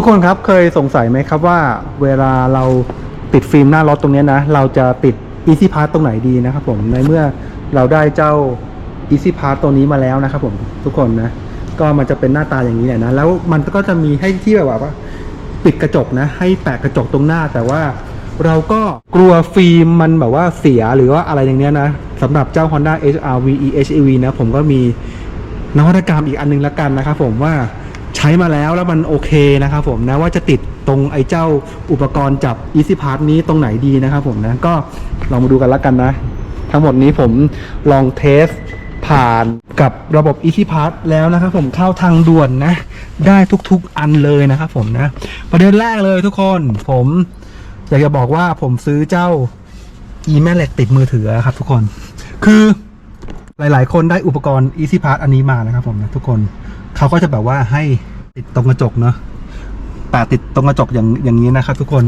ทุกคนครับเคยสงสัยไหมครับว่าเวลาเราติดฟิล์มหน้ารถตรงนี้นะ เราจะติด Easy Pass ตรงไหนดีนะครับผมในเมื่อเราได้เจ้า Easy Pass ตัวนี้มาแล้วนะครับผมทุกคนนะ ก็มันจะเป็นหน้าตาอย่างนี้แหละนะ แล้วมันก็จะมีให้ที่แบบว่าปิดกระจกนะ ให้แปะกระจกตรงหน้าแต่ว่าเราก็กลัวฟิล์มมันแบบว่าเสียหรือว่าอะไรอย่างเนี้ยนะสำหรับเจ้า Honda HRV EHEV นะผมก็มีนวัตกรรมอีกอันนึงละกันนะครับผมว่า ใช้มาแล้วแล้วมันโอเคนะครับผมนะว่าจะติดตรงไอ้เจ้าอุปกรณ์จับ Easy Pass นี้ตรงไหนดีนะครับผมนะก็ลองมาดูกันละกันนะ ทั้งหมดนี้ผมลองเทสผ่านกับระบบ Easy Pass แล้วนะครับผมเข้าทางด่วนนะ ได้ทุกๆอันเลยนะครับผมนะ ประเด็นแรกเลยทุกคนผมอยากจะบอกว่าผมซื้อเจ้า e m a l e t ติดมือถือครับทุกคน คือหลายๆ คนได้อุปกรณ์ Easy Pass อันนี้มานะครับผมนะทุกคน เขาก็จะแบบว่าให้ติดตรงกระจกเนาะแปะติดตรงกระจกอย่างอย่างนี้นะครับ ทุกคน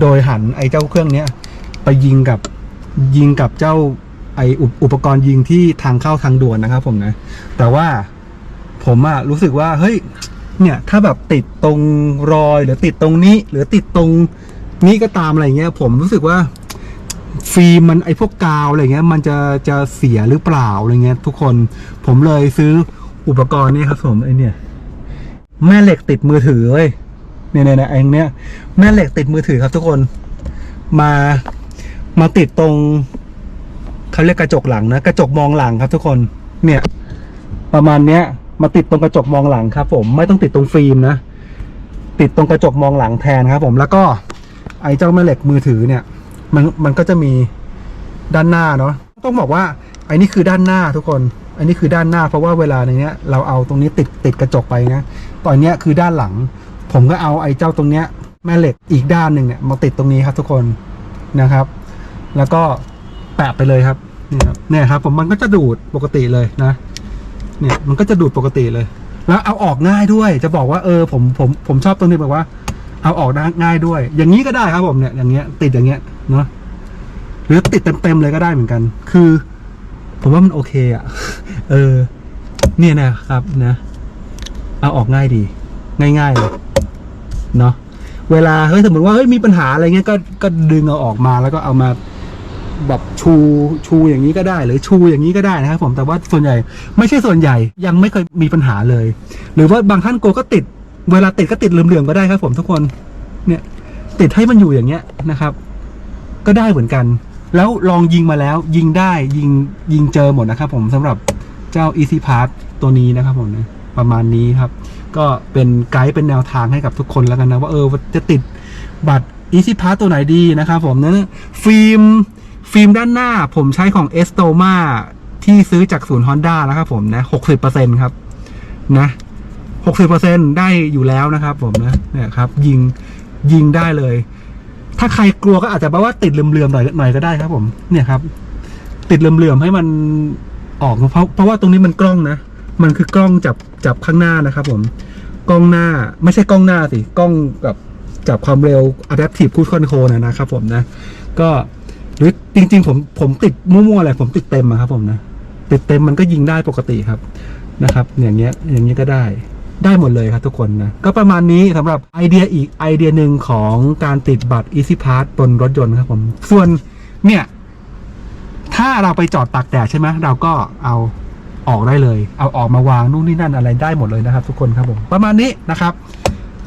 โดยหันไอ้เจ้าเครื่องเนี้ยไปยิงกับยิงกับเจ้าไออุปอุปกรณ์ยิงที่ทางเข้าทางด่วนนะครับ ผมนะ แต่ว่าผมอะรู้สึกว่าเฮ้ย เนี่ย ถ้าแบบติดตรงรอยหรือติดตรงนี้ หรือติดตรงนี้ก็ตามอะไรเงี้ย ผมรู้สึกว่าฟิล์มมันไอพวกกาวอะไรเงี้ย มันจะจะเสียหรือเปล่าอะไรเงี้ย ทุกคนผมเลยซื้อ อุปกรณ์นี้ครับผมไอเนี่ย แม่เหล็กติดมือถือเว้ยเนี่ยเนี่ยไอเนี้ยแม่เหล็กติดมือถือครับทุกคน มามาติดตรงเขาเรียกกระจกหลังนะกระจกมองหลังครับทุกคน เนี่ย ประมาณเนี้ย มาติดตรงกระจกมองหลังครับ ผมไม่ต้องติดตรงฟิล์มนะติดตรงกระจกมองหลังแทนครับ ผมแล้วก็ ไอ้เจ้าแม่เหล็กมือถือเนี่ย มันมันก็จะมีด้านหน้าเนาะต้องบอกว่า อ้นี่คือด้านหน้าทุกคนอ้นี่คือด้านหน้าเพราะว่าเวลาในเนี้ยเราเอาตรงนี้ติดติดกระจกไปนะตอนเนี้ยคือด้านหลัง ผมก็เอาไอ้เจ้าตรงเนี้ยแม่เหล็กอีกด้านหนึ่งเนี่ยมาติดตรงนี้ครับทุกคนนะครับ แล้วก็แปะไปเลยครับเนี่ยครับเนี่ยครับ ผมมันก็จะดูดปกติเลยนะ เนี่ยมันก็จะดูดปกติเลย แล้วเอาออกง่ายด้วย จะบอกว่าเออผมผมผมชอบตรงนี้แบบว่า เอาออกง่ายด้วย อย่างนี้ก็ได้ครับผมเนี่ยอย่างเงี้ยติดอย่างเงี้ยเนาะหรือติดเต็มๆเลยก็ได้เหมือนกัน คือ ผมว่ามันโอเคอะ่ะเออ เนี่ยนะครับนะ เอาออกง่ายดี ง่ายๆเลยเนาะเวลาเฮ้ยสมมติว่าเฮ้ยมีปัญหาอะไรเงี้ยก็ก็ดึงเอาออกมาแล้วก็เอามาแบบชูชูอย่างนี้ก็ได้ หรือชูอย่างนี้ก็ได้นะครับผมแต่ว่าส่วนใหญ่ไม่ใช่ส่วนใหญ่ยังไม่เคยมีปัญหาเลย หรือว่าบางท่านโกก็ติด เวลาติดก็ติดเหลื่อมๆก็ได้ครับ ผมทุกคน เนี่ย ติดให้มันอยู่อย่างเงี้ยนะครับ ก็ได้เหมือนกัน แล้วลองยิงมาแล้ว ยิงได้ยิงยิงเจอหมดนะครับผมสำหรับเจ้า Easy Pass ตัวนี้นะครับผมนะประมาณนี้ครับ ก็เป็นไกด์เป็นแนวทางให้กับทุกคนแล้วกันนะว่าเออจะติดบัตร Easy Pass ตัวไหนดีนะครับผมนั้นฟิล์มฟิล์มด้านหน้าผมใช้ของ e s t o m a ที่ซื้อจากศูนย์ Honda นะครับผมนะ60%ครับนะ60%ได้อยู่แล้วนะครับผมนะเนี่ยครับยิงยิงได้เลย ถ้าใครกลัวก็อาจจะแปลว่าติดเหลื่อมๆหน่อยหน่อยก็ได้ครับผม เนี่ยครับ ติดเหลื่อมๆให้มันออกเพราะเพราะว่าตรงนี้มันกล้องนะ มันคือกล้องจับจับข้างหน้านะครับผม กล้องหน้าไม่ใช่กล้องหน้าสิ กล้องกับจับความเร็ว adaptive cruise control นะนะครับผมนะ ก็หรือจริง ๆ ผมผมติดมั่วๆอะไรผมติดเต็มอะครับผมนะ ติดเต็มมันก็ยิงได้ปกติครับนะครับ อย่างเงี้ยอย่างเงี้ยก็ได้ ได้หมดเลยครับทุกคนนะ ก็ประมาณนี้สำหรับไอเดียอีกไอเดียหนึ่งของการติดบัตร Easy Pass บนรถยนต์ครับผม ส่วนเนี่ย ถ้าเราไปจอดตากแดดใช่ไหมเราก็เอาออกได้เลย เอาออกมาวางนู่นนี่นั่นอะไรได้หมดเลยนะครับ ทุกคนครับผมประมาณนี้นะครับ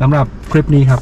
สำหรับคลิปนี้ครับ